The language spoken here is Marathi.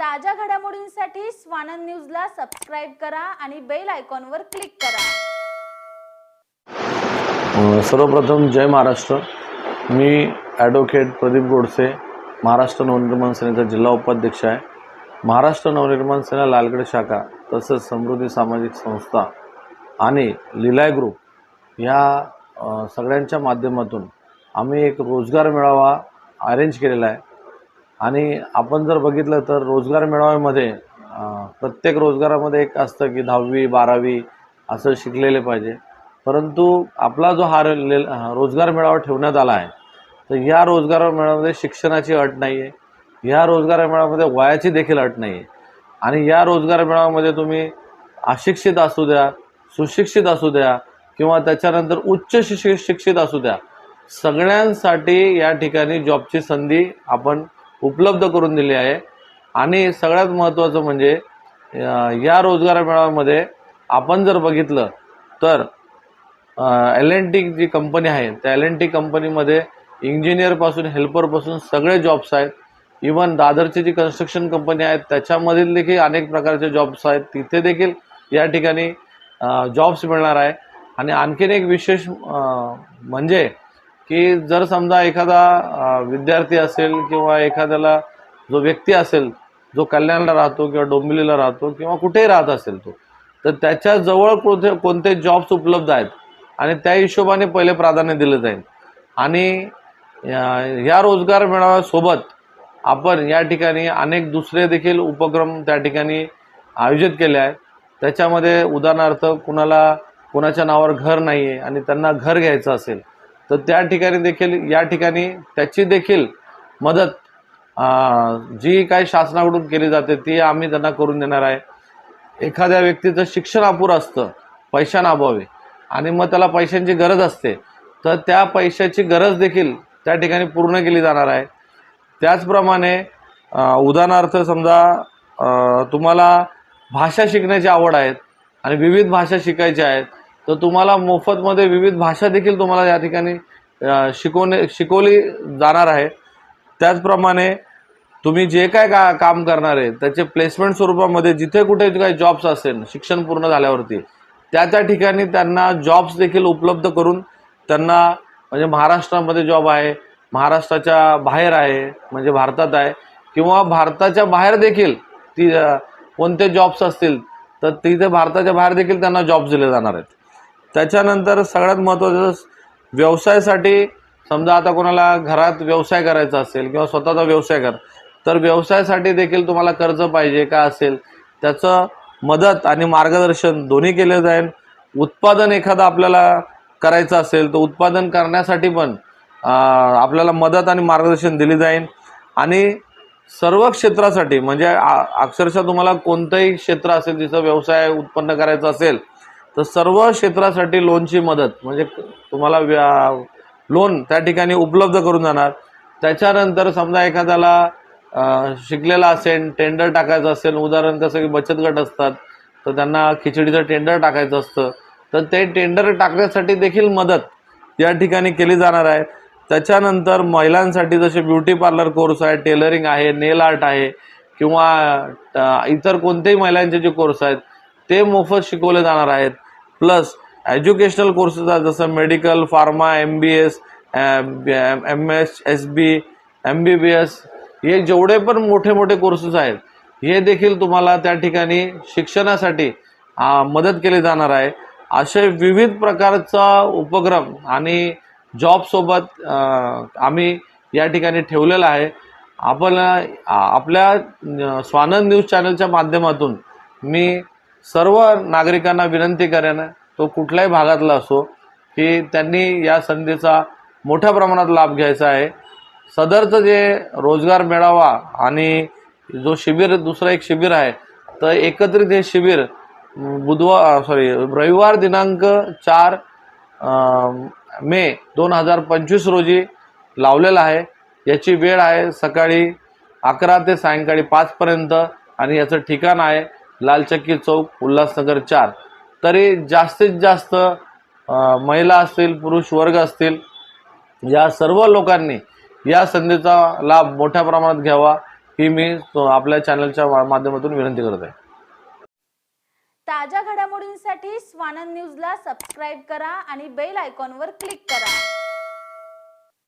ताज्या घडामोडींसाठी स्वानंद न्यूजला सबस्क्राईब करा आणि बेल आयकॉनवर क्लिक करा. सर्वप्रथम जय महाराष्ट्र. मी ॲडव्होकेट प्रदीप गोडसे महाराष्ट्र नवनिर्माण सेनेचा जिल्हा उपाध्यक्ष आहे. महाराष्ट्र नवनिर्माण सेना लालगड शाखा तसंच समृद्धी सामाजिक संस्था आणि लिलाय ग्रुप ह्या सगळ्यांच्या माध्यमातून आम्ही एक रोजगार मेळावा अरेंज केलेला आहे. आणि आपण जर बघितलं तर रोजगार मेळाव्यामध्ये प्रत्येक रोजगारामध्ये एक असतं की दहावी बारावी असं शिकलेले पाहिजे. परंतु आपला जो हा ले- रोजगार मेळावा ठेवण्यात आला आहे तर या रोजगार मेळाव्यामध्ये शिक्षणाची अट नाही आहे या रोजगार मेळाव्यामध्ये वयाची देखील अट नाही आहे आणि या रोजगार मेळाव्यामध्ये तुम्ही अशिक्षित असू द्या सुशिक्षित असू द्या किंवा त्याच्यानंतर उच्च शिक्षित असू द्या सगळ्यांसाठी या ठिकाणी जॉबची संधी आपण उपलब्ध करून दिली आहे. आणि सगळ्यात महत्त्वाचं म्हणजे या रोजगार मेळाव्यामध्ये आपण जर बघितलं तर L N T G company आहे त्या एल एन टी कंपनीमध्ये इंजिनियरपासून हेल्परपासून सगळे जॉब्स आहेत. इवन दादरची जी कन्स्ट्रक्शन कंपनी आहे त्याच्यामधील देखील अनेक प्रकारचे जॉब्स आहेत. तिथे देखील या ठिकाणी जॉब्स मिळणार आहे. आणि आणखीन एक विशेष म्हणजे की जर समजा एखादा विद्यार्थी असेल किंवा एखाद्याला जो व्यक्ती असेल जो कल्याणला राहतो किंवा डोंबिवलीला राहतो किंवा कुठेही राहत असेल तो तर त्याच्याजवळ कोणते कोणते जॉब्स उपलब्ध आहेत? आणि त्या हिशोबाने पहिले प्राधान्य दिलं जाईल. आणि या- रोजगार मेळाव्यासोबत आपण या ठिकाणी अनेक दुसरे देखील उपक्रम त्या ठिकाणी आयोजित केले आहेत. त्याच्यामध्ये उदाहरणार्थ कुणाला कुणाच्या नावावर घर नाही आहे आणि त्यांना घर घ्यायचं असेल तर त्या ठिकाणी देखील या ठिकाणी त्याची देखील मदत जी काही शासनाकडून केली जाते ती आम्ही त्यांना करून देणार आहे. एखाद्या व्यक्तीचं शिक्षण अपुरं असतं पैशांअभावी आणि मग त्याला पैशांची गरज असते तर त्या पैशाची गरज देखील त्या ठिकाणी पूर्ण केली जाणार आहे. त्याचप्रमाणे उदाहरणार्थ समजा तुम्हाला भाषा शिकण्याची आवड आहेत आणि विविध भाषा शिकायच्या आहेत तर तुम्हाला मोफतमध्ये विविध भाषा देखील तुम्हाला या ठिकाणी शिकवणे शिकवली जाणार आहे. त्याचप्रमाणे तुम्ही जे काय का काम करणार आहे त्याचे प्लेसमेंट स्वरूपामध्ये जिथे कुठे काही जॉब्स असेल शिक्षण पूर्ण झाल्यावरती त्या त्या ठिकाणी त्यांना जॉब्स देखील उपलब्ध करून त्यांना म्हणजे महाराष्ट्रामध्ये जॉब आहे महाराष्ट्राच्या बाहेर आहे म्हणजे भारतात आहे किंवा भारताच्या बाहेर देखील ती कोणते जॉब्स असतील तर तिथे भारताच्या बाहेर देखील त्यांना जॉब्स दिले जाणार आहेत. त्याच्यानंतर सगळ्यात महत्त्वाचं व्यवसायासाठी समजा आता कोणाला घरात व्यवसाय करायचा असेल किंवा स्वतःचा व्यवसाय कर तर व्यवसायासाठी देखील तुम्हाला कर्ज पाहिजे का असेल? त्याचं मदत आणि मार्गदर्शन दोन्ही केलं जाईल. उत्पादन एखादं आपल्याला करायचं असेल तर उत्पादन करण्यासाठी पण आपल्याला मदत आणि मार्गदर्शन दिली जाईल. आणि सर्व क्षेत्रासाठी म्हणजे आ- अक्षरशः तुम्हाला कोणतंही क्षेत्र असेल जिथं व्यवसाय उत्पन्न करायचा असेल तर सर्व क्षेत्रासाठी लोनची मदत म्हणजे तुम्हाला व्या- लोन त्या ठिकाणी उपलब्ध करून जाणार. त्याच्यानंतर समजा एखाद्याला शिकलेला असेल टेंडर टाकायचं असेल उदाहरण कसं की बचत गट असतात तर त्यांना खिचडीचं टेंडर टाकायचं असतं. तर ते टेंडर टाकण्यासाठी देखील मदत या ठिकाणी केली जाणार आहे. त्याच्यानंतर महिलांसाठी जसे ब्युटी पार्लर कोर्स आहे टेलरिंग आहे नेल आर्ट आहे किंवा इतर कोणतेही महिलांचे जे कोर्स आहेत ते मोफत शिकवले जाणार आहेत. प्लस एज्युकेशनल कोर्सेस आहेत जसं medical pharma M B S M S S B M B B S हे जेवढे पण मोठे मोठे कोर्सेस आहेत हे देखील तुम्हाला त्या ठिकाणी शिक्षणासाठी मदत केली जाणार आहे. असे विविध प्रकारचा उपक्रम आणि जॉबसोबत आम्ही या ठिकाणी ठेवलेला आहे. आपण आपल्या स्वानंद न्यूज चॅनलच्या माध्यमातून मी सर्व नागरिकांना विनंती करेन तो कुठल्याही भागातला असो की त्यांनी या संधीचा मोठ्या प्रमाणात लाभ घ्यायचा आहे. सदरचं जे रोजगार मेळावा आणि जो शिबिर दुसरं एक शिबिर आहे तर एकत्रित हे शिबिर बुधवार सॉरी रविवार दिनांक चार मे दोन हजार पंचवीस रोजी लावलेला आहे. याची वेळ आहे सकाळी अकरा ते सायंकाळी पाचपर्यंत आणि याचं ठिकाण आहे लालचक्की चौक उल्हासनगर चार. तरी जास्तीत जास्त महिला असतील पुरुष वर्ग असतील या सर्व लोकांनी या संधीचा लाभ मोठ्या प्रमाणात घ्यावा ही मी आपल्या चॅनलच्या माध्यमातून विनंती करत आहे. ताज्या घडामोडींसाठी स्वानंद न्यूजला सबस्क्राईब करा आणि बेल आयकॉनवर क्लिक करा.